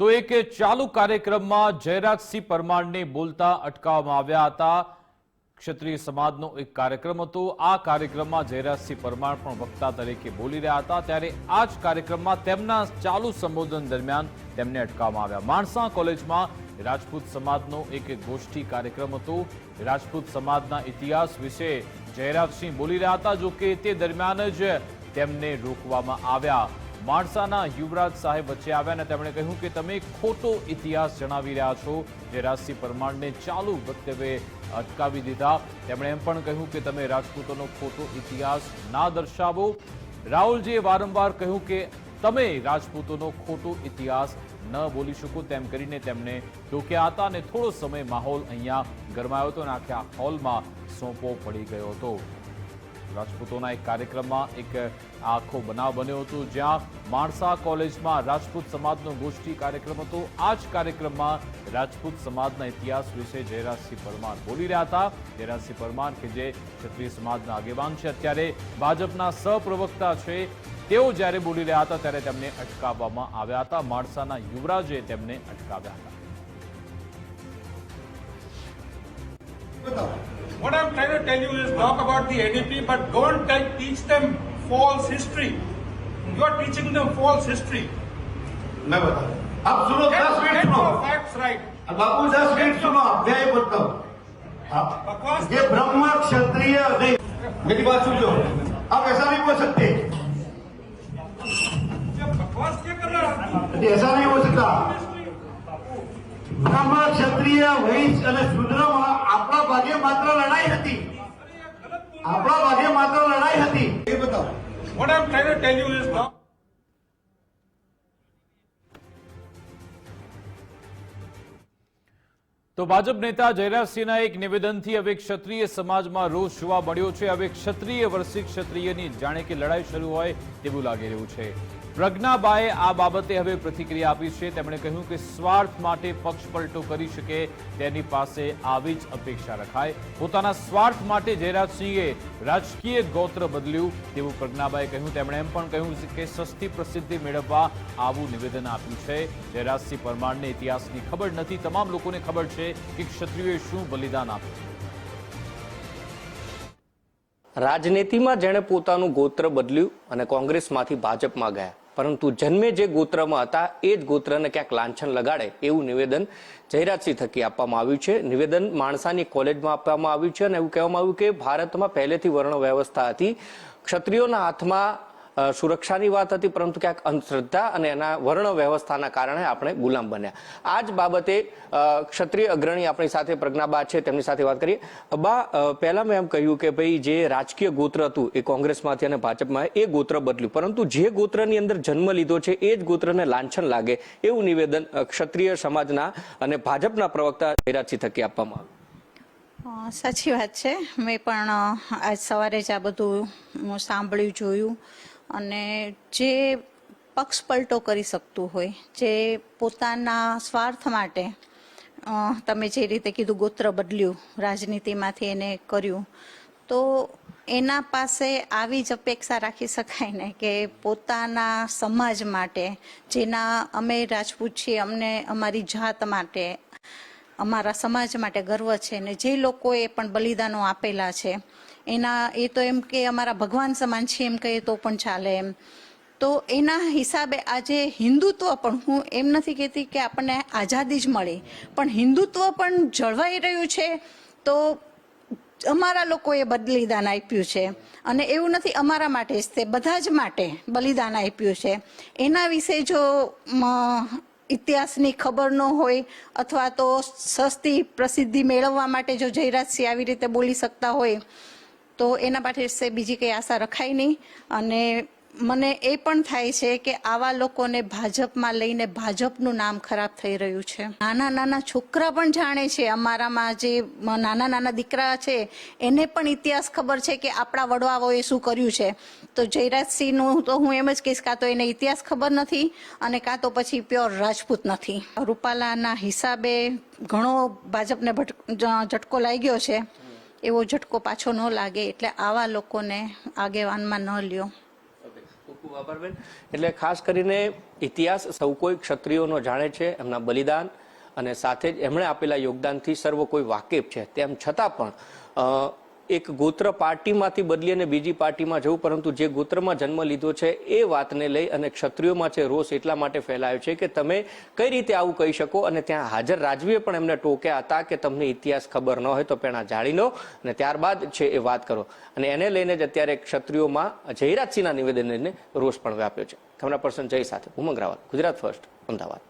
તો એક ચાલુ કાર્યક્રમમાં જયરાજસિંહ પરમારને બોલતા અટકાવવામાં આવ્યા હતા. ક્ષત્રિય સમાજનો એક કાર્યક્રમ હતો. આ કાર્યક્રમમાં જયરાજસિંહ પરમાર પણ વક્તા તરીકે બોલી રહ્યા હતા. ત્યારે આ જ કાર્યક્રમમાં તેમના ચાલુ સંબોધન દરમિયાન તેમને અટકાવવામાં આવ્યા. માણસા કોલેજમાં રાજપૂત સમાજનો એક ગોષ્ઠી કાર્યક્રમ હતો. રાજપૂત સમાજના ઇતિહાસ વિશે જયરાજસિંહ બોલી રહ્યા હતા જો કે તે દરમિયાન જ તેમને રોકવામાં આવ્યા. માણસાના યુવરાજ સાહેબ વચ્ચે આવ્યા અને તેમણે કહ્યું કે તમે ખોટો ઇતિહાસ જણાવી રહ્યા છો જે રાજસિંહ પરમારને ચાલુ વક્તવ્યે અટકાવી દીધા. તેમણે એમ પણ કહ્યું કે તમે રાજપૂતોનો ખોટો ઇતિહાસ ના દર્શાવો. રાહુલજીએ વારંવાર કહ્યું કે તમે રાજપૂતોનો ખોટો ઇતિહાસ ન બોલી શકો તેમ કરીને તેમને ટોક્યા હતા અને થોડો સમય માહોલ અહીંયા ગરમાયો હતો અને આખા હોલમાં સોંપો પડી ગયો હતો. રાજપૂતોના એક કાર્યક્રમમાં એક આખો બનાવ બન્યો હતો, જ્યાં માણસા કોલેજમાં રાજપૂત સમાજનો ગોષ્ઠી કાર્યક્રમ હતો. આ જ કાર્યક્રમમાં રાજપૂત સમાજના ઇતિહાસ વિશે જયરાજસિંહ પરમાર બોલી રહ્યા હતા. જયરાજસિંહ પરમાર કે જે ક્ષત્રિય સમાજના આગેવાન છે, અત્યારે ભાજપના સહપ્રવક્તા છે, તેઓ જ્યારે બોલી રહ્યા હતા, ત્યારે તેમને અટકાવવામાં આવ્યા હતા. માણસાના યુવરાજે તેમને અટકાવ્યા હતા. What I'm trying to tell you is talk about the NDP, but don't te- teach them false history. You are teaching them false history. मैं बता रहा हूं। अब सुनो Get, दस मिनट get सुनो your facts right. अब बाबू दस मिनट सुनो अब मैं ये बोलता हूँ आप- बकवास ये ब्रह्म क्षत्रिय नहीं मेरी बात सुन लो आप ऐसा नहीं बोल सकते ये बकवास क्या कर रहा है ये ऐसा नहीं हो सकता બ્રહ્મ ક્ષત્રિય વૈશ્ય અને શુદ્રમાં આપણા ભાગે માત્ર લડાઈ હતી આપણા ભાગે માત્ર લડાઈ હતી એ બતાવો what I am tell you is talk. તો ભાજપ નેતા જયરાજસિંહના એક નિવેદનથી હવે ક્ષત્રિય સમાજમાં રોષ જોવા મળ્યો છે. હવે ક્ષત્રિય વર્ષી ક્ષત્રિયની જાણે કે લડાઈ શરૂ હોય તેવું લાગી રહ્યું છે. પ્રજ્ઞાબાએ આ બાબતે હવે પ્રતિક્રિયા આપી છે. તેમણે કહ્યું કે સ્વાર્થ માટે પક્ષ પલટો કરી શકે તેની પાસે આવી જ અપેક્ષા રખાય. પોતાના સ્વાર્થ માટે જયરાજસિંહે રાજકીય ગોત્ર બદલ્યું તેવું પ્રજ્ઞાબાએ કહ્યું. તેમણે એમ પણ કહ્યું કે સસ્તી પ્રસિદ્ધિ મેળવવા આવું નિવેદન આપ્યું છે. જયરાજસિંહ પરમારને ઇતિહાસની ખબર નથી. તમામ લોકોને ખબર છે કે ક્ષત્રિયોએ શું બલિદાન આપ્યું? રાજનીતિમાં જેણે પોતાનું ગોત્ર બદલ્યું અને કોંગ્રેસમાંથી ભાજપમાં ગયા. પરંતુ જન્મે જે ગોત્રમાં હતા, એ જ ગોત્રને ક્યાંક લાંછન લગાડે એવું નિવેદન જયરાજસિંહ થકી આપવામાં આવ્યું છે. નિવેદન માણસાની કોલેજમાં આપવામાં આવ્યું છે અને એવું કહેવામાં આવ્યું કે ભારતમાં પહેલેથી વર્ણ વ્યવસ્થા હતી, ક્ષત્રિયોના હાથમાં સુરક્ષાની વાત હતી, પરંતુ ક્યાંક અંધશ્રદ્ધા અને એના વર્ણ વ્યવસ્થાના કારણે આપણે ગુલામ બન્યા. આ જ બાબતે ક્ષત્રિય અગ્રણી આપણી સાથે પ્રજ્ઞાબા છે, તેમની સાથે વાત કરીએ. બા પહેલાં મેં એમ કહ્યું કે ભાઈ, જે રાજકીય ગોત્ર હતું, એ કોંગ્રેસમાંથી અને ભાજપમાં, એ ગોત્ર બદલ્યું. પરંતુ જે ગોત્રની અંદર જન્મ લીધો છે, એ જ ગોત્રને લાંછન લાગે એવું નિવેદન ક્ષત્રિય સમાજના અને ભાજપના પ્રવક્તા જયરાજસિંહ થકી આપવામાં આવ્યું. સાચી વાત છે. મેં પણ આજ સવારે જ આ બધું સાંભળ્યું, જોયું. અને જે પક્ષપલટો કરી શકતું હોય, જે પોતાના સ્વાર્થ માટે તમે જે રીતે કીધું ગોત્ર બદલ્યું, રાજનીતિમાંથી એને કર્યું, તો એના પાસે આવી જ અપેક્ષા રાખી શકાય ને કે પોતાના સમાજ માટે, જેના અમે રાજપૂત છીએ, અમને અમારી જાત માટે, અમારા સમાજ માટે ગર્વ છે ને જે લોકોએ પણ બલિદાનો આપેલા છે એના, એ તો એમ કે અમારા ભગવાન સમાન છે એમ કહીએ તો પણ ચાલે એમ. તો એના હિસાબે આજે હિન્દુત્વ પણ, હું એમ નથી કહેતી કે આપણને આઝાદી જ મળી, પણ હિન્દુત્વ પણ જળવાઈ રહ્યું છે, તો અમારા લોકોએ બલિદાન આપ્યું છે. અને એવું નથી અમારા માટે જ તે, બધા જ માટે બલિદાન આપ્યું છે. એના વિશે જો ઇતિહાસની ખબર ન હોય, અથવા તો સસ્તી પ્રસિદ્ધિ મેળવવા માટે જો જયરાજસિંહ આવી રીતે બોલી શકતા હોય તો એના પાસે બીજી કંઈ આશા રખાય નહીં. અને મને એ પણ થાય છે કે આવા લોકોને ભાજપમાં લઈને ભાજપનું નામ ખરાબ થઈ રહ્યું છે. નાના નાના છોકરા પણ જાણે છે અમારામાં જે નાના નાના દીકરા છે, એને પણ ઇતિહાસ ખબર છે કે આપણા વડવાઓએ શું કર્યું છે. તો જયરાજસિંહનું તો હું એમ જ કહીશ, કાં તો એને ઇતિહાસ ખબર નથી અને કાં તો પછી પ્યોર રાજપૂત નથી. રૂપાલાના હિસાબે ઘણો ભાજપને ઝટકો લાગ્યો છે. એવો ઝટકો પાછો ન લાગે એટલે આવા લોકોને આગેવાનમાં ન લ્યો. એટલે ખાસ કરીને ઇતિહાસ સૌ કોઈ ક્ષત્રિયોનો જાણે છે, એમના બલિદાન અને સાથે જ એમણે આપેલા યોગદાનથી સર્વ કોઈ વાકેફ છે. તેમ છતાં પણ એક ગોત્ર પાર્ટીમાંથી બદલી અને બીજી પાર્ટીમાં જવું, પરંતુ જે ગોત્રમાં જન્મ લીધો છે, એ વાતને લઈ અને ક્ષત્રિયોમાં છે, રોષ એટલા માટે ફેલાયો છે કે તમે કઈ રીતે આવું કહી શકો અને ત્યાં હાજર રાજવીએ પણ એમને ટોક્યા હતા કે તમને ઇતિહાસ ખબર ન હોય તો પેણા જાણી લો અને ત્યારબાદ છે એ વાત કરો. અને એને લઈને જ અત્યારે ક્ષત્રિયોમાં જયરાજસિંહના નિવેદનને રોષ પણ વ્યાપ્યો છે. કેમેરા પર્સન જય સાથે ઉમંગ રાવલ, ગુજરાત ફર્સ્ટ, અમદાવાદ.